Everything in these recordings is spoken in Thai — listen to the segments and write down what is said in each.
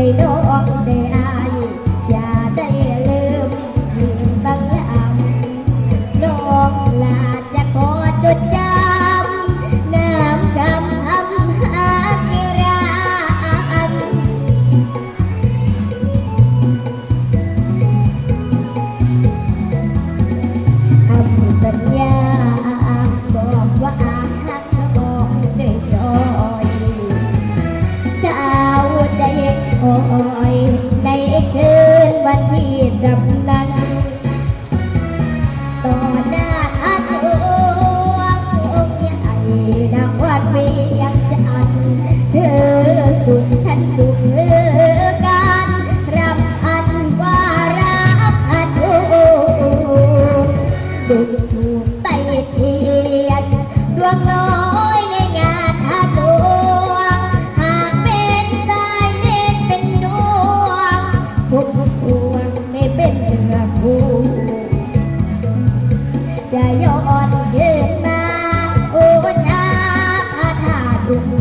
ได้ดอกได้ เดินมา โอ้ชาพระธาตุ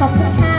ขอบคุณค่ะ